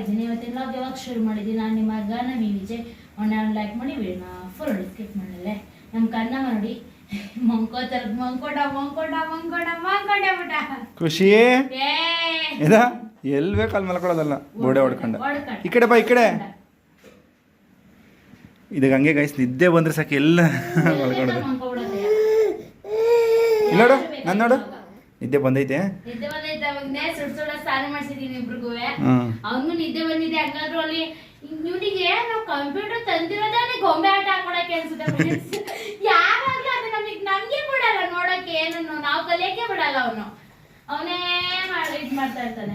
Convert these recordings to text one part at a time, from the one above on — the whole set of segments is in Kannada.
ಇದ್ದೀನಿ. ಇವತ್ತಿನ ಲಾಗ್ ಯಾವಾಗ ಶುರು ಮಾಡಿದ್ದೀನಿ ನಾನು ನಿಮ್ಮ ಗಾನ ವಿ ವಿಜಯ್ ನಾನು ಲೈಕ್ ಮಾಡಿ ವಿಡಿಯೋನ ಫುಲ್ ಸ್ಕಿಪ್ ಮಾಡಲ್ಲ ನಮ್ಮ ಕನ್ನ ನೋಡಿ ಮಂಕೋತರ ಮಂಕೋಟ ಮಂಕೋಟ ಮಂಕೋಟ ಮಂಕೋಟ ಬಿಟ ಖುಷಿ? ಇದ ಎಲ್ಲಿ ಬೇಕು ಅಲ್ಲಿ ಮಲ್ಕೊಳ್ಳೋದಲ್ಲ. ಬೋಡೆ ಹೊಡ್ಕೊಂಡು. ಈ ಕಡೆ ಬಾ ಈ ಕಡೆ. ಇದಕ್ಕೆ ಹಂಗೆ ಗೈಸ್ ನಿದ್ದೆ ಬಂದ್ರೆ ಸಾಕು ಎಲ್ಲ ಮಲ್ಕೊಳ್ಳೋದು. ಇಲ್ಲಿ ನೋಡು ನಾನು ನೋಡು. ನಿದ್ದೆ ಬಂದೈತೆ? ನಿದ್ದೆ ಬಂದೈತೆ ಅವಾಗನೇ ಸುಡ್ ಸುಡ ಸ್ನಾನ ಮಾಡ್ಸಿದೀನಿ ಇಬ್ರಿಗೂ. ಅವನು ನಿದ್ದೆ ಬಂದಿದೆ ಹಂಗಾದ್ರು ಅಲ್ಲಿ ಇವನಿಗೆ ನಾವು ಕಂಪ್ಯೂಟರ್ ತಂದಿರೋದೇ ಗೊಂಬೆ ಆಟ ಹಾಕೊಳಕ್ಕೆ ಅನ್ಸುತ್ತೆ. ಯಾವಾಗ್ಲೂ ಅದು ನಮಗೆ ನಮ್ಗೆ ಬಿಡಲ್ಲ ನೋಡಕ್ಕೆ ಏನನ್ನು ನಾವು ಕಲಿಯಕ್ಕೆ ಬಿಡಲ್ಲ ಅವನು. ಅವನೇ ಮಾಡಿ ಇದ್ ಮಾಡ್ತಾ ಇರ್ತಾನೆ.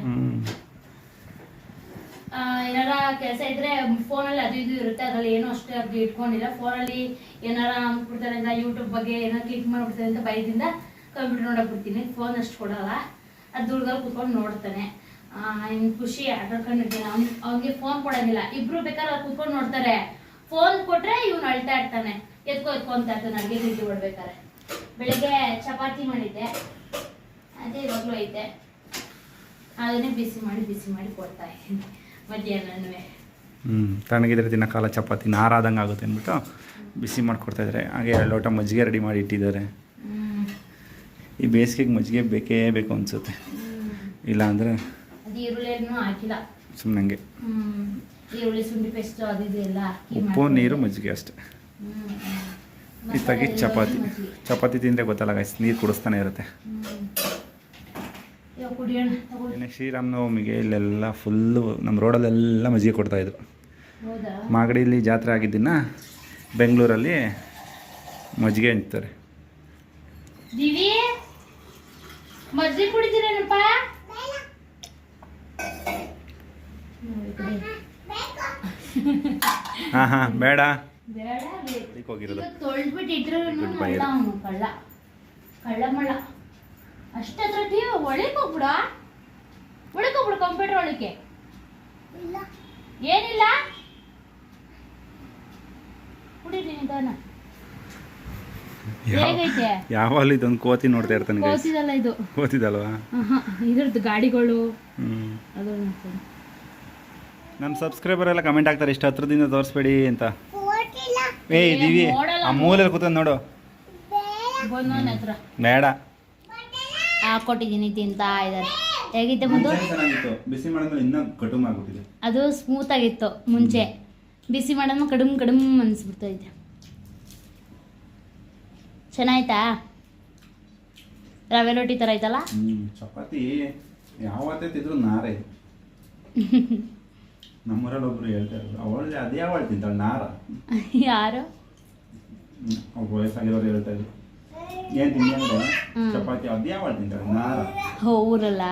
ಆ, ಏನಾರ ಕೆಲಸ ಇದ್ರೆ ಫೋನಲ್ಲಿ ಅದು ಇದು ಇರುತ್ತೆ ಅದ್ರಲ್ಲಿ ಏನೋ ಅಷ್ಟೇ ಅದು ಇಟ್ಕೊಂಡಿಲ್ಲ. ಫೋನಲ್ಲಿ ಏನಾರ ಅಂದ್ಬಿಡ್ತಾರೆ ಅಂತ ಯೂಟ್ಯೂಬ್ ಬಗ್ಗೆ ಏನೋ ಕ್ಲಿಕ್ ಮಾಡ್ಬಿಡ್ತಾರೆ ಅಂತ ಭಯದಿಂದ ಕಂಪ್ಯೂಟರ್ ನೋಡಕ್ ಬಿಡ್ತೀನಿ ಫೋನ್ ಅಷ್ಟು ಕೊಡಲ್ಲ. ಅದು ದುರ್ಗಲ್ಲಿ ಕುತ್ಕೊಂಡು ನೋಡ್ತಾನೆ. ಇನ್ ಖುಷಿ ಆಟಾಡ್ಕೊಂಡಿರ್ತೀನಿ ಅವ್ನ್, ಅವ್ನಿಗೆ ಫೋನ್ ಕೊಡಂಗಿಲ್ಲ. ಇಬ್ರು ಬೇಕಾದ್ರೆ ಅವ್ರು ಕುತ್ಕೊಂಡು ನೋಡ್ತಾರೆ. ಫೋನ್ ಕೊಟ್ರೆ ಇವ್ನು ಅಳ್ತಾ ಇರ್ತಾನೆ. ಎತ್ಕೊ ಎತ್ಕೊ ಅಂತ ಇರ್ತಾನೆ. ಅಡ್ಗೆ ತಿಂಡಿ ಹೊಡ್ಬೇಕಾರೆ ಬೆಳಿಗ್ಗೆ ಚಪಾತಿ ಮಾಡಿದ್ದೆ. ಅದೇ ಇವಾಗ್ಲೂ ಐತೆ. ಅದನ್ನೇ ಬಿಸಿ ಮಾಡಿ ಬಿಸಿ ಮಾಡಿ ಕೊಡ್ತಾ ಇದ್ದೀನಿ. ಮಧ್ಯಾಹ್ನವೇ ತಣ್ಣಗಿದ್ರೆ ದಿನ ಕಾಲ ಚಪಾತಿ ನಾರಾದಂಗೆ ಆಗುತ್ತೆ ಅಂದ್ಬಿಟ್ಟು ಬಿಸಿ ಮಾಡಿಕೊಡ್ತಾ ಇದ್ದಾರೆ ಹಾಗೆ ಲೋಟ ಮಜ್ಜಿಗೆ ರೆಡಿ ಮಾಡಿ ಇಟ್ಟಿದ್ದಾರೆ. ಈ ಬೇಸಿಗೆಗೆ ಮಜ್ಜಿಗೆ ಬೇಕೇ ಬೇಕು ಅನಿಸುತ್ತೆ. ಇಲ್ಲ ಅಂದರೆ ಹಾಕಿಲ್ಲ. ಸುಮ್ಮನೆ ಉಪ್ಪು ನೀರು ಮಜ್ಜಿಗೆ ಅಷ್ಟೆ. ಇತ್ತಾಗಿ ಚಪಾತಿ. ಚಪಾತಿ ತಿಂದರೆ ಗೊತ್ತಲ್ಲ ಗೈಸ್ ನೀರು ಕುಡಿಸ್ತಾನೆ ಇರುತ್ತೆ. ಇನ್ನು ಶ್ರೀರಾಮನವಮಿಗೆ ಇಲ್ಲೆಲ್ಲ ಫುಲ್ಲು ನಮ್ಮ ರೋಡಲ್ಲೆಲ್ಲ ಮಜ್ಜಿಗೆ ಕೊಡ್ತಾಯಿದ್ರು ಮಾಗಡಿಲಿ ಜಾತ್ರೆ ಆಗಿದ್ದಿನ ಬೆಂಗಳೂರಲ್ಲಿ ಮಜ್ಜಿಗೆ ಹಂಚ್ತಾರೆ ದಿವಿ? ಮಜ್ಜಿಗೆ ಕುಡಿತೀರೇನಪ್ಪ? ಹಾ ಹಾಂ ಬೇಡ. ಬೇಡ ಹೋಗಿರೋದು. ತೊಳ್ದ್ಬಿಟ್ಟು ಇಟ್ರು ಕಳ್ಳ ಕಳ್ಳ ಮಳ್ಳ ಅಷ್ಟತ್ರ ನೀವು ಒಳಗೆ ಹೋಗ್ಬಿಡ ಒಳಗೆ ಹೋಗ್ಬಿಡು ಕಂಪ್ಯೂಟರ್ ಒಳಗೆ ಏನಿಲ್ಲ? ಕುಡೀರಿ ನಿಧಾನ. ಯಾವಾಗಲೂ ಇದೊಂದು ಕೋತಿ ನೋಡ್ತಾ ಇರ್ತಾನೆ ಕೋತಿದಲ್ಲ ಇದು. ಕೋತಿದಲ್ವಾ? ಇದ್ರದ್ದು ಗಾಡಿಗಳು. ನಮ್ಮ ಸಬ್ಸ್ಕ್ರೈಬರ್ ಎಲ್ಲ ಕಮೆಂಟ್ ಆಗ್ತಾರೆ ಇಷ್ಟು ಹತ್ರದಿಂದ ತೋರಿಸ್ಬೇಡಿ ಅಂತ. ಏ ಇದೀವಿ ದಿವಿ ಆ ಮೂಲೆಯಲ್ಲಿ ಕೂತಂದು ನೋಡು. ಬೇಡ. ಹಾಕೊಟ್ಟಿದ್ದೀನಿ ತಿಂತಾ ಇದ್ದಾರೆ. ಹೇಗಿತ್ತೆ ಮುಂದೆ ಬಿಸಿ ಮಾಡಿದ್ಮೇಲೆ ಇನ್ನೂ ಕಡುಮ್ ಆಗ್ಬಿಟ್ಟಿದೆ ಅದು ಸ್ಮೂತ್ ಆಗಿತ್ತು ಮುಂಚೆ. ಬಿಸಿ ಮಾಡೋದು ಕಡುಮ್ ಕಡುಮ್ ಅನ್ಸ್ಬಿಡ್ತೈತೆ. ಚೆನ್ನಾಯ್ತಾ? ರವೆ ರೊಟ್ಟಿ ಥರ ಐತಲ್ಲ? ಚಪಾತಿ ಯಾವತ್ತೇ ತಿಂದ್ರು ನಾರೇ. ನಮ್ಮೂರಲ್ಲಿ ಒಬ್ರು ಹೇಳ್ತಾ ಇದ್ರು ಅವಳು ಅದೇ ಯಾವಳು ತಿಂತಾಳೆ ನಾರ. ಯಾರು? ಒಬ್ಬ ವಯಸ್ಸಾಗಿರೋರು ಹೇಳ್ತಾ ಇದ್ರು ಏನ್ ತಿಂದ್ರೆ ಚಪಾತಿ ಅದೇ ಯಾವಳು ತಿಂತಾಳೆ ನಾರ. ಹೋ ಊರಲ್ಲ.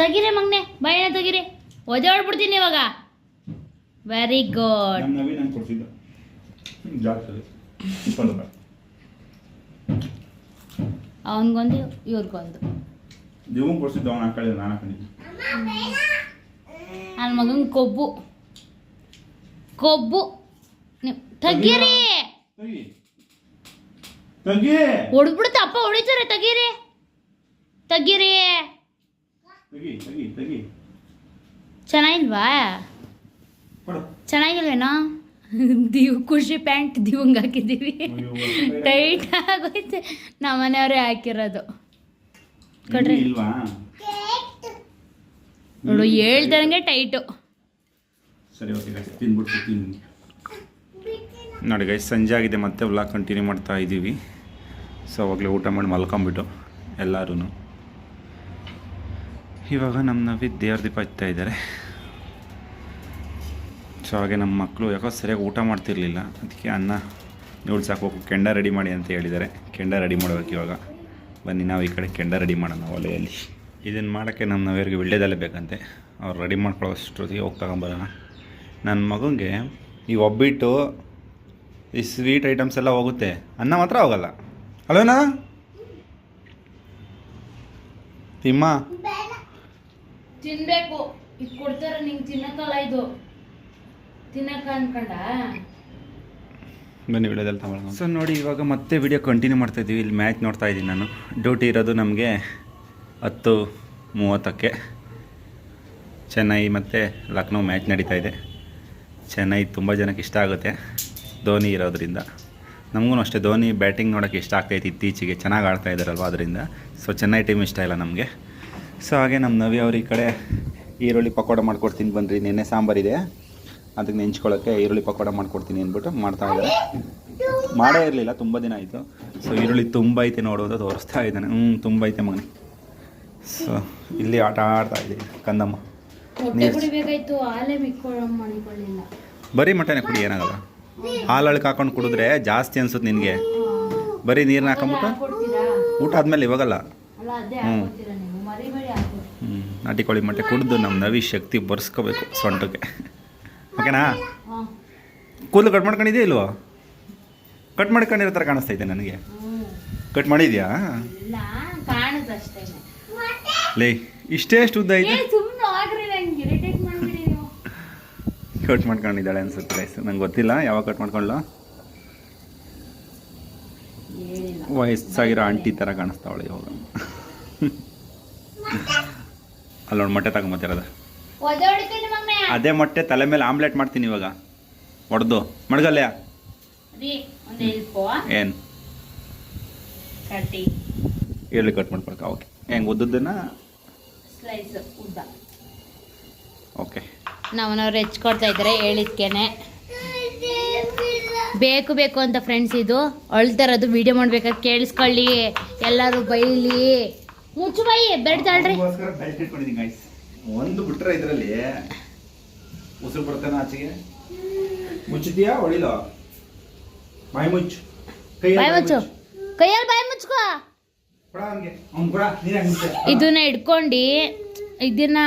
ತೆಗೀರಿ ಮಗ್ನೆ ಬಾಯಿನ ಬಿಡ್ತೀನಿ ಒದ್ದಾಡ್ಬಿಡ್ತೀನಿ ಇವಾಗ. ವೆರಿ ಗುಡ್ ನವೀನ್ ನಂಗೆ ಜಾತ್ರೆ ಇಪ್ಪತ್ತು ರೂಪಾಯಿ ಅವನಿಗೊಂದು ಇವ್ರಿಗೊಂದು ನೀವು ಕೊಡ್ಸಿದ್ದು ಅವ್ನು ಹಾಕೊಳ್ಳಿ ನಾನು ಹಾಕೊಂಡಿದ್ದೆ ನನ್ನ ಮಗನ್ ಕೊಬ್ಬು. ಕೊಬ್ಬು. ನೀವು ತೆಗೀರಿ. ತೆಗಿ. ತೆಗಿ. ಹೊಡ್ಬಿಡುತ್ತೆ ಅಪ್ಪ ಹೊಡಿತಾರೆ ತೆಗೀರಿ. ತೆಗೀರಿ. ತೆಗಿ ತೆಗಿ ತೆಗಿ. ಚೆನ್ನಾಗಿಲ್ವಾ? ಚೆನ್ನಾಗಿಲ್ವೇನೋ? ದಿವ್ ಖುಷಿ ಪ್ಯಾಂಟ್ ದಿವಂಗ್ ಹಾಕಿದ್ದೀವಿ. ಟೈಟ್ ಆಗೋಯ್ತು. ನಮ್ಮ ಮನೆಯವರೇ ಹಾಕಿರೋದು. ಕೊಡ್ರಿ. ನೋಡು ಹೇಳ್ದಂಗೆ ಟೈಟು ನೋಡಿ ಗೈಸ್ ಸಂಜೆ ಆಗಿದೆ ಮತ್ತೆ ವ್ಲಾಗ್ ಕಂಟಿನ್ಯೂ ಮಾಡ್ತಾ ಇದ್ದೀವಿ. ಸೊ ಅವಾಗಲೇ ಊಟ ಮಾಡಿ ಮಲ್ಕೊಂಬಿಟ್ಟು ಎಲ್ಲರೂ ಇವಾಗ ನಮ್ಮ ನವಿ ದೇವ್ರ ದೀಪ ಹಚ್ತಾ ಇದ್ದಾರೆ. ಸೊ ಹಾಗೆ ನಮ್ಮ ಮಕ್ಕಳು ಯಾಕೋ ಸರಿಯಾಗಿ ಊಟ ಮಾಡ್ತಿರ್ಲಿಲ್ಲ. ಅದಕ್ಕೆ ಅನ್ನ ನೋಡಿ ಸಾಕು ಕೆಂಡ ರೆಡಿ ಮಾಡಿ ಅಂತ ಹೇಳಿದ್ದಾರೆ. ಕೆಂಡ ರೆಡಿ ಮಾಡಬೇಕು ಇವಾಗ. ಬನ್ನಿ, ನಾವು ಈ ಕಡೆ ಕೆಂಡ ರೆಡಿ ಮಾಡೋಣ ಒಲೆಯಲ್ಲಿ. ಇದನ್ನು ಮಾಡೋಕ್ಕೆ ನಮ್ಮ ನವಿಯರಿಗೆ ವಿಳ್ಯದಲ್ಲೇ ಬೇಕಂತೆ. ಅವ್ರು ರೆಡಿ ಮಾಡ್ಕೊಳ್ಳೋಷ್ಟೊತ್ತಿಗೆ ಹೋಗಿ ತಗೊಂಬರೋಣ. ನನ್ನ ಮಗನಿಗೆ ಈ ಒಬ್ಬಿಟ್ಟು ಈ ಸ್ವೀಟ್ ಐಟಮ್ಸ್ ಎಲ್ಲ ಹೋಗುತ್ತೆ. ಅನ್ನ ಮಾತ್ರ ಹೋಗಲ್ಲ. ಅಲ್ವೇನಾ ತಿಮ್ಮ? ತಿನ್ಬೇಕು. ಇದು ಕೊಡ್ತಾರೆ, ನಿಂಗೆ ತಿನ್ನಕ್ಕಲ್ಲ ಇದು. ಅನ್ಕೊಂಡ ಬನ್ನಿ ವಿಡಿಯೋದಲ್ಲಿ ತಗೊಳ್ಳೋಣ. ಸೊ ನೋಡಿ ಇವಾಗ ಮತ್ತೆ ವಿಡಿಯೋ ಕಂಟಿನ್ಯೂ ಮಾಡ್ತಾ ಇದ್ದೀವಿ. ಇಲ್ಲಿ ಮ್ಯಾಚ್ ನೋಡ್ತಾ ಇದ್ದೀನಿ ನಾನು. ಡ್ಯೂಟಿ ಇರೋದು ನಮಗೆ ಹತ್ತು ಮೂವತ್ತಕ್ಕೆ. ಚೆನ್ನೈ ಮತ್ತು ಲಕ್ನೋ ಮ್ಯಾಚ್ ನಡೀತಾ ಇದೆ. ಚೆನ್ನೈ ತುಂಬ ಜನಕ್ಕೆ ಇಷ್ಟ ಆಗುತ್ತೆ. ಧೋನಿ ಇರೋದ್ರಿಂದ. ನಮಗೂ ಅಷ್ಟೇ ಧೋನಿ ಬ್ಯಾಟಿಂಗ್ ನೋಡೋಕ್ಕೆ ಇಷ್ಟ ಆಗ್ತೈತಿ ಇತ್ತೀಚೆಗೆ. ಚೆನ್ನಾಗಿ ಆಡ್ತಾ ಇದ್ದಾರಲ್ವ ಅದರಿಂದ. ಸೊ ಚೆನ್ನೈ ಟೀಮ್ ಇಷ್ಟ ಇಲ್ಲ ನಮಗೆ. ಸೊ ಹಾಗೆ ನಮ್ಮ ನವಿ ಅವ್ರ ಈ ಕಡೆ ಈರುಳ್ಳಿ ಪಕೋಡ ಮಾಡ್ಕೊಡ್ತೀನಿ. ಬನ್ನಿರಿ ನಿನ್ನೆ ಸಾಂಬಾರಿದೆ ಅದಕ್ಕೆ ನೆಂಚ್ಕೊಳ್ಳೋಕ್ಕೆ ಈರುಳ್ಳಿ ಪಕೋಡ ಮಾಡ್ಕೊಡ್ತೀನಿ ಅಂದ್ಬಿಟ್ಟು ಮಾಡ್ತಾ ಇದ್ದಾರೆ. ಮಾಡೇ ಇರಲಿಲ್ಲ ತುಂಬ ದಿನ ಆಯಿತು. ಸೊ ಈರುಳ್ಳಿ ತುಂಬ ಐತೆ ನೋಡೋದು ತೋರಿಸ್ತಾ ಇದ್ದಾನೆ. ಹ್ಞೂ ತುಂಬ ಐತೆ ಮಗನಿ. ಸೊ ಇಲ್ಲಿ ಆಟ ಆಡ್ತಾ ಇದ್ದೀನಿ ಕಂದಮ್ಮ. ಬರೀ ಮಟನೆ ಕುಡಿ ಏನಾಗಲ್ಲ. ಹಾಲು ಅಳಕ್ಕೆ ಹಾಕೊಂಡು ಕುಡಿದ್ರೆ ಜಾಸ್ತಿ ಅನ್ಸುತ್ತೆ ನಿನಗೆ. ಬರೀ ನೀರನ್ನ ಹಾಕೊಂಬಿಟ್ಟು? ಊಟ ಆದಮೇಲೆ ಇವಾಗಲ್ಲ. ಹ್ಞೂ ಹ್ಞೂ ನಾಟಿ ಕೋಳಿ ಮೊಟ್ಟೆ ಕುಡಿದು ನಮ್ಮ ನವಿ ಶಕ್ತಿ ಬರ್ಸ್ಕೋಬೇಕು ಸೊಂಟಕ್ಕೆ. ಓಕೆನಾ? ಕೂದಲು ಕಟ್ ಮಾಡ್ಕೊಂಡಿದ್ಯಾ ಇಲ್ವೋ? ಕಟ್ ಮಾಡ್ಕೊಂಡಿರೋ ಥರ ಕಾಣಿಸ್ತೈತೆ ನನಗೆ. ಕಟ್ ಮಾಡಿದ್ಯಾ? ಲೇ ಇಷ್ಟೇ ಎಷ್ಟು ಉದ್ದ ಐತೆ ಕಟ್ ಮಾಡ್ಕೊಂಡಿದ್ದಾಳೆ ಅನ್ಸುತ್ತೆ ರೈಸ್ ನಂಗೆ ಗೊತ್ತಿಲ್ಲ ಯಾವಾಗ ಕಟ್ ಮಾಡ್ಕೊಳ್ಳೋ? ವಯಸ್ಸಾಗಿರೋ ಆಂಟಿ ಥರ ಕಾಣಿಸ್ತಾವಳೆ ಇವಾಗ. ಅಲ್ಲೊಂದು ಮೊಟ್ಟೆ ತಗೊಂಬತ್ತಿರೋದು ಅದೇ ಮೊಟ್ಟೆ ತಲೆ ಮೇಲೆ ಆಮ್ಲೆಟ್ ಮಾಡ್ತೀನಿ ಇವಾಗ. ಹೊಡೆದು ಮಡ್ಗಲ್ಯ? ರೀ ಒಂದು ಹೆಲ್ಪು ಏನು? ಕಟ್ಟಿ ಈರುಳ್ಳಿ ಕಟ್ ಮಾಡ್ಕೊಳಕ ಓಕೆ. ಹೆಂಗೆ ಉದ್ದದ್ದನ್ನ? ಸ್ಲೈಸ್ ಉದ್ದ. ಓಕೆ. ನಮ್ಮನವ್ರು ಹೆಚ್ಕೊಡ್ತಾ ಇದ್ದಾರೆ ಹೇಳಿದ್ಕೇನೆ. ಬೇಕು ಬೇಕು ಅಂತ ಫ್ರೆಂಡ್ಸ್ ಇದು. ಅಳ್ತಾರದು ವಿಡಿಯೋ ಮಾಡ್ಬೇಕಾದ್ರೆ ಕೇಳಿಸ್ಕೊಳ್ಳಿ. ಎಲ್ಲರೂ ಬೈಲಿ. ಮುಚ್ಚು ಬೈ ಗೈಸ್ ಒಂದು ಬಿಟ್ರೆ ಇದರಲ್ಲಿ ಉಸಿರು ಬರ್ತಾನೆ ಆಚೆಗೆ? ಮುಚ್ಚಿದ್ಯಾ ಹೊಡಿಲೋ ಬಾಯಿ ಮುಚ್ಚು. ಬಾಯ್ ಮುಚ್ಚು. ಕೈಯಲ್ಲಿ ಬಾಯಿ ಮುಚ್ಕೋ. ಕೊಡ ಅವ್ನಿಗೆ ಅವ್ನು ಕೊಡ ನೀನು ಮುಚ್ಚ ಇದನ್ನ ಇಟ್ಕೊಂಡು ಇದನ್ನ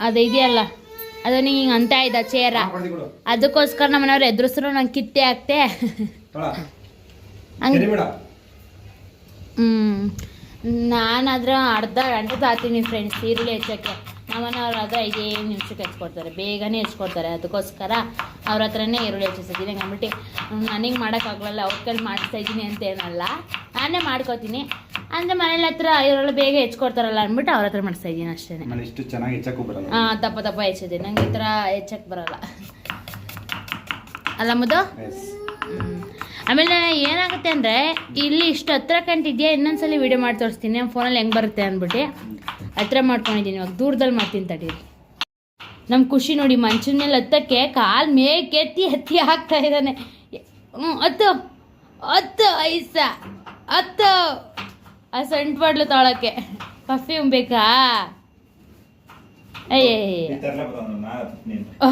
ಅದು ಇದೆಯಲ್ಲ ಅದನ್ನ ಹಿಂಗೆ ಅಂತ ಇದ್ದ ಚೇರ. ಅದಕ್ಕೋಸ್ಕರ ನಮ್ಮನೆಯವ್ರು ಎದುರಿಸ್ರು ನಂಗೆ ಕಿತ್ತೆ ಆಗ್ತೆ. ಹಂಗೆ ಹ್ಞೂ ನಾನಾದ್ರೆ ಅರ್ಧ ಗಂಟೆ ತಾತೀನಿ ಫ್ರೆಂಡ್ಸ್ ಇರಲಿ ಹೆಚ್ಚಕ್ಕೆ ನಮ್ಮನೆಯವ್ರು ಆದರೆ ಐದೇನು ನಿಮಿಷಕ್ಕೆ ಹೆಚ್ಕೊಡ್ತಾರೆ ಬೇಗನೆ ಹೆಚ್ಕೊಡ್ತಾರೆ ಅದಕ್ಕೋಸ್ಕರ ಅವ್ರ ಹತ್ರನೇ ಈರುಳ್ಳಿ ಹೆಚ್ಚಿಸ್ತೀನಿ ಅಂದ್ಬಿಟ್ಟು ನನಗೆ ಮಾಡೋಕ್ಕಾಗಲ್ಲ ಅವ್ರ ಕೈಲಿ ಮಾಡಿಸ್ತಾ ಇದ್ದೀನಿ ಅಂತ ಏನಲ್ಲ ನಾನೇ ಮಾಡ್ಕೋತೀನಿ. ಅಂದರೆ ಮನೇಲಿ ಹತ್ರ ಈರುಳ್ಳಿ ಬೇಗ ಹೆಚ್ಕೊಡ್ತಾರಲ್ಲ ಅಂದ್ಬಿಟ್ಟು ಅವ್ರ ಹತ್ರ ಮಾಡಿಸ್ತಾ ಇದ್ದೀನಿ ಅಷ್ಟೇ ಇಷ್ಟು ಚೆನ್ನಾಗಿ ಹೆಚ್ಚಕ್ಕೂ ಬರಲ್ಲ. ಹಾಂ ದಪ್ಪ ದಪ್ಪ ಹೆಚ್ಚಿದ್ದೀನಿ ನಂಗೆ ಈ ಥರ ಹೆಚ್ಚಕ್ಕೆ ಬರಲ್ಲ. ಅಲ್ಲ ಮುದ್ದು. ಆಮೇಲೆ ಏನಾಗುತ್ತೆ ಅಂದರೆ ಇಲ್ಲಿ ಇಷ್ಟು ಹತ್ರ ಕಂಟಿದ್ಯಾ ಇನ್ನೊಂದ್ಸಲಿ ವಿಡಿಯೋ ಮಾಡಿ ತೋರಿಸ್ತೀನಿ. ನಮ್ಮ ಫೋನಲ್ಲಿ ಹೆಂಗೆ ಬರುತ್ತೆ ಅಂದ್ಬಿಟ್ಟು. ಹತ್ರ ಮಾಡ್ಕೊಂಡಿದ್ದೀನಿ, ಇವಾಗ ದೂರದಲ್ಲಿ ಮಾಡ್ತೀನಿ ತಡಿ. ನಮ್ಮ ಖುಷಿ ನೋಡಿ ಮಂಚಿನ ಮೇಲೆ ಹತ್ತಕ್ಕೆ ಕಾಲು ಮೇಕೆ ಎತ್ತಿ ಎತ್ತಿ ಹಾಕ್ತಾ ಇದ್ದಾನೆ. ಹ್ಞೂ ಹತ್ತು ಹತ್ತು ಐಸ ಹತ್ತು. ಆ ಸಂಟ್ ಬಾಡ್ಲು ತೊಳಕ್ಕೆ. ಪರ್ಫ್ಯೂಮ್ ಬೇಕಾ.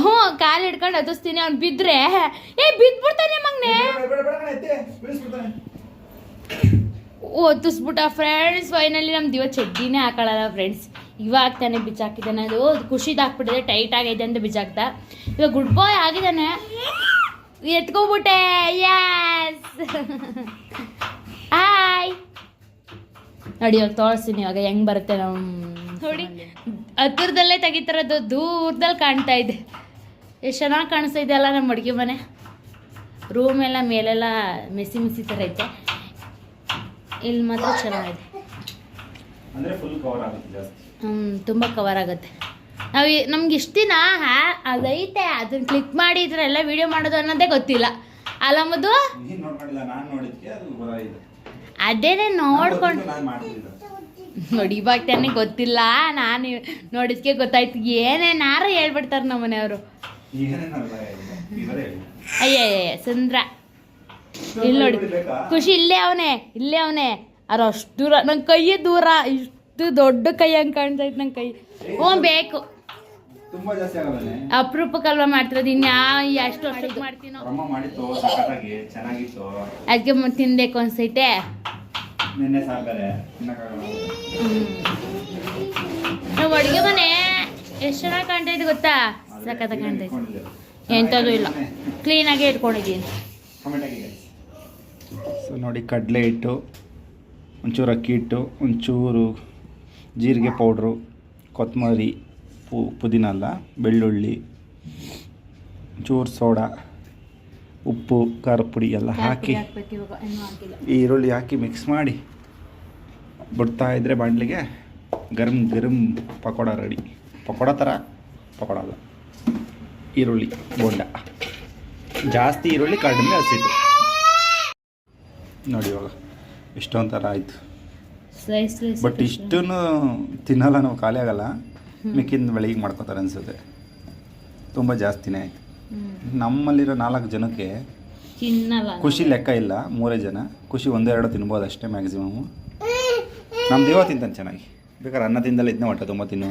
ಹ್ಞೂ, ಕಾಲು ಹಿಡ್ಕೊಂಡು ಹತ್ತಿಸ್ತೀನಿ, ಅವ್ನು ಬಿದ್ದರೆ ಏ, ಬಿದ್ಬಿಡ್ತಾನೆ ಮಗ್ನೆ. ಒತ್ತಿಸ್ಬಿಟ್ಟ ಫ್ರೆಂಡ್ಸ್ ಫೈನಲಿ ನಮ್ಮ ದಿವ ಚಡ್ಡಿನೇ ಹಾಕೊಳ್ಳಲ್ಲ ಫ್ರೆಂಡ್ಸ್ ಇವಾಗ ತಾನೆ ಬಿಚ್ಚಾಕಿದ್ದಾನೆ. ಅದು ಖುಷಿದು ಹಾಕ್ಬಿಟ್ಟಿದೆ ಟೈಟ್ ಆಗೈತೆ ಅಂತ ಬಿಚ್ಚಾಕ್ತ. ಇವಾಗ ಗುಡ್ ಬಾಯ್ ಆಗಿದ್ದಾನೆ. ಎತ್ಕೊಬಿಟ್ಟೆ. ಯಸ್ ಹಾಯ್ ನೋಡಿ ಇವಾಗ ತೋರಿಸ್ತೀನಿ. ಇವಾಗ ಹೆಂಗ್ ಬರುತ್ತೆ ನಮ್ಮ ನೋಡಿ. ಹತ್ತಿರದಲ್ಲೇ ತೆಗಿತಾರದು ದೂರದಲ್ಲಿ ಕಾಣ್ತಾ ಇದೆ. ಎಷ್ಟು ಚೆನ್ನಾಗಿ ಕಾಣಿಸ್ತಾ ಇದೆ ಅಲ್ಲ ನಮ್ಮ ಅಡುಗೆ ಮನೆ. ರೂಮ್ ಎಲ್ಲ ಮೇಲೆಲ್ಲ ಮೆಸಿ ಮೆಸಿ ಥರ ಐತೆ. ಇಲ್ಲಿ ಮಾತ್ರ ಚೆನ್ನಾಗಿದೆ. ಹ್ಮ್, ತುಂಬ ಕವರ್ ಆಗುತ್ತೆ. ನಾವು ನಮ್ಗೆ ಇಷ್ಟು ದಿನ ಹ್ಯಾ ಅದೈತೆ ಅದನ್ನ ಕ್ಲಿಕ್ ಮಾಡಿ ಎಲ್ಲ ವೀಡಿಯೋ ಮಾಡೋದು ಅನ್ನೋದೇ ಗೊತ್ತಿಲ್ಲ. ಅಲ್ಲಮ್ಮದು ಮದು ಅದೇನೆ ನೋಡ್ಕೊಂಡು ನೋಡಿ ಇವಾಗ ತಾನೇ ಗೊತ್ತಿಲ್ಲ. ನಾನು ನೋಡಿದ್ಕೆ ಗೊತ್ತಾಯ್ತು. ಏನೇನಾರು ಹೇಳ್ಬಿಡ್ತಾರೆ ನಮ್ಮ ಮನೆಯವರು ಅಯ್ಯ ಸುಂದ್ರ. ಇಲ್ಲಿ ನೋಡಿ. ಖುಷಿ ಇಲ್ಲೇ ಅವನೇ ಇಲ್ಲೇ ಅವನೇ. ಅವ್ರು ಅಷ್ಟು ದೂರ ನಂಗೆ ಕೈಯೇ ದೂರ ಇಷ್ಟು ದೊಡ್ಡ ಕೈ ಕಾಣ್ತಾ ಕಾಣ್ತೈತೆ ನಂಗೆ ಕೈ. ಹ್ಞೂ ಬೇಕು. ತುಂಬಾ ಜಾಸ್ತಿ ಆಗಲ್ಲ ಅಪರೂಪಕ್ಕಲ್ವ ಮಾಡ್ತಿರೋದು ಇನ್ಯಾ ಎಷ್ಟು ಅಷ್ಟು ಮಾಡ್ತೀನೋ. ಅದಕ್ಕೆ ತಿನ್ಬೇಕು ಅನ್ಸೈತೆ. ನಾವು ಅಡುಗೆ ಮನೆ ಎಷ್ಟು ಚೆನ್ನಾಗಿ ಕಾಣ್ತೈತೆ ಗೊತ್ತಾ? ಸಖತ್ತ ಕಾಣ್ತೈತೆ ಎಂಥದ್ದು ಇಲ್ಲ. ಕ್ಲೀನಾಗೆ ಇಟ್ಕೊಂಡಿದ್ದೀನಿ. ಸೊ ನೋಡಿ ಕಡಲೆ ಹಿಟ್ಟು ಒಂಚೂರು ಅಕ್ಕಿ ಹಿಟ್ಟು ಒಂಚೂರು ಜೀರಿಗೆ ಪೌಡ್ರು ಕೊತ್ತಂಬರಿ ಪು ಪುದೀನ ಅಲ್ಲ ಬೆಳ್ಳುಳ್ಳಿ ಚೂರು ಸೋಡಾ ಉಪ್ಪು ಖಾರ ಪುಡಿ ಎಲ್ಲ ಹಾಕಿ ಈ ಈರುಳ್ಳಿ ಹಾಕಿ ಮಿಕ್ಸ್ ಮಾಡಿ ಬಿಡ್ತಾ ಇದ್ದರೆ ಬಾಂಡ್ಲಿಗೆ ಗರಂ ಗರಂ ಪಕೋಡ ರೆಡಿ. ಪಕೋಡ ಥರ ಪಕೋಡ ಅಲ್ಲ. ಈರುಳ್ಳಿ ಬೋಂಡ. ಜಾಸ್ತಿ ಈರುಳ್ಳಿ ಕಡಿಮೆ ಹಸಿಟ್ಟು. ನೋಡಿ ಇವಾಗ. ಇಷ್ಟೊಂಥರ ಆಯಿತು. ಸ್ಲೈಸ್ ಸ್ಲೈಸ್ ಬಟ್ ಇಷ್ಟನ್ನು ತಿನ್ನಲ್ಲ ನಾವು ಖಾಲಿ ಆಗಲ್ಲ. ಮಿಕ್ಕಿಂದ ಬೆಳಿಗ್ಗೆ ಮಾಡ್ಕೋತಾರೆ ಅನಿಸುತ್ತೆ. ತುಂಬ ಜಾಸ್ತಿನೇ ಆಯಿತು. ನಮ್ಮಲ್ಲಿರೋ ನಾಲ್ಕು ಜನಕ್ಕೆ ತಿನ್ನಲ್ಲ. ಖುಷಿ ಲೆಕ್ಕ ಇಲ್ಲ ಮೂರೇ ಜನ. ಖುಷಿ ಒಂದೆರಡು ತಿನ್ಬೋದು ಅಷ್ಟೇ ಮ್ಯಾಕ್ಸಿಮಮ್ ನಮ್ಮ ದೇವ ತಿಂತಾನೆ ಚೆನ್ನಾಗಿ. ಬೇಕಾದ್ರೆ ಅನ್ನ ತಿಂದಲ್ಲ ಇದನ್ನ ಹೊಟ್ಟೆ ತುಂಬ ತಿನ್ನು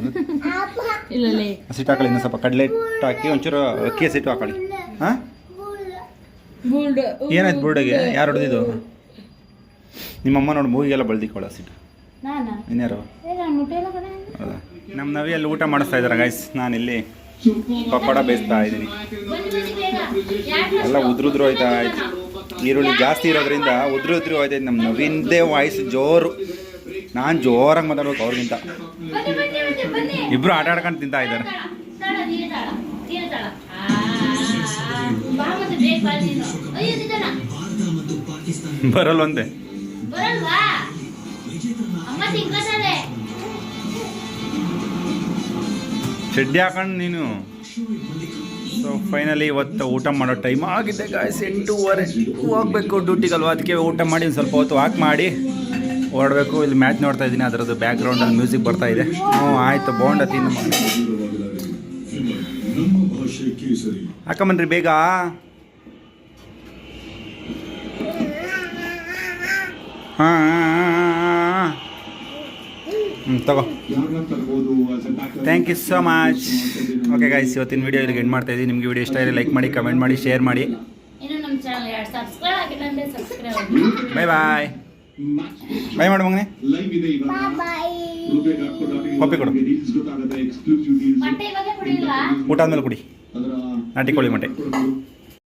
ಹಸಿಟ್ಟು ಹಾಕೊಳ್ಳಿ ಇನ್ನೂ ಸ್ವಲ್ಪ ಕಡಲೆ ಹಿಟ್ಟು ಹಾಕಿ ಒಂಚೂರು ಅಕ್ಕಿ ಹಸಿಟ್ಟು ಹಾಕೊಳ್ಳಿ ಹಾಂ? ಏನಾಯ್ತು ಬೋರ್ಡಿಗೆ? ಯಾರು ಹೊಡೆದಿದ್ದು? ನಿಮ್ಮಮ್ಮ ನೋಡಿ ಮೂಗಿಗೆಲ್ಲ ಬಳ್ದಿಕೊಳ್ಳ ಸೀಟ್ ಇನ್ಯಾರು? ಹೌದಾ? ನಮ್ಮ ನವಿಯಲ್ಲಿ ಊಟ ಮಾಡಿಸ್ತಾ ಇದ್ದಾರೆ ಗೈಸ್ ನಾನಿಲ್ಲಿ ಪಕೋಡ ಬೇಯಿಸ್ತಾ ಇದ್ದೀನಿ. ಎಲ್ಲ ಉದ್ರುದ್ರು ಹೋಯ್ತಾ ಆಯ್ತು. ಈರುಳ್ಳಿ ಜಾಸ್ತಿ ಇರೋದ್ರಿಂದ ಉದ್ರು ಉದ್ರು ಹೋಯ್ತೈತೆ ನಮ್ಮ ನವಿಂದೇ ವಾಯ್ಸ್ ಜೋರು. ನಾನು ಜೋರಾಗಿ ಮಾತಾಡ್ಬೇಕು ಅವ್ರಿಗಿಂತ. ಇಬ್ರು ಆಟ ಆಡ್ಕೊಂಡು ತಿಂತಾ ಇದ್ದಾರೆ. ಬರಲ್ವಂತೆ ಚಡ್ಡಿ ಹಾಕೊಂಡು ನೀನು. ಸೊ ಫೈನಲಿ ಇವತ್ತು ಊಟ ಮಾಡೋ ಟೈಮ್ ಆಗಿದೆ ಗಾಯ್ಸ್ ಎಂಟೂವರೆ. ಹೋಗ್ಬೇಕು ಡ್ಯೂಟಿಗಲ್ವ ಅದಕ್ಕೆ ಊಟ ಮಾಡಿ ಸ್ವಲ್ಪ ಹೊತ್ತು ವಾಕ್ ಮಾಡಿ ಓಡಬೇಕು ಇಲ್ಲಿ ಮ್ಯಾಚ್ ನೋಡ್ತಾ ಇದ್ದೀನಿ, ಅದರದ್ದು ಬ್ಯಾಕ್ಗ್ರೌಂಡಲ್ಲಿ ಮ್ಯೂಸಿಕ್ ಬರ್ತಾ ಇದೆ. ಹ್ಞೂ, ಆಯಿತು ಬೋಂಡ ತಿನ್ನು. ಹಾಕೊಂಬನ್ರಿ ಬೇಗ. ಹಾಂ ಹ್ಞೂ ತಗೋ? Thank you so much okay guys ಇವತ್ತಿನ ವೀಡಿಯೋ ಇಲ್ಲಿಗೆ ಎಂಡ್ ಮಾಡ್ತಾ ಇದ್ದೀನಿ. ನಿಮಗೆ ವಿಡಿಯೋ ಇಷ್ಟ ಇದೆ ಲೈಕ್ ಮಾಡಿ ಕಮೆಂಟ್ ಮಾಡಿ ಶೇರ್ ಮಾಡಿ. ಬಾಯ್ ಬಾಯ್ ಬಾಯ್ ಮಾಡು ಮಗನೇ. ಕಾಪಿ ಕೊಡು. ಊಟ ಆದ್ಮೇಲೆ ಕುಡಿ. ನಾಟಿ ಕೋಳಿ ಮೊಟ್ಟೆ.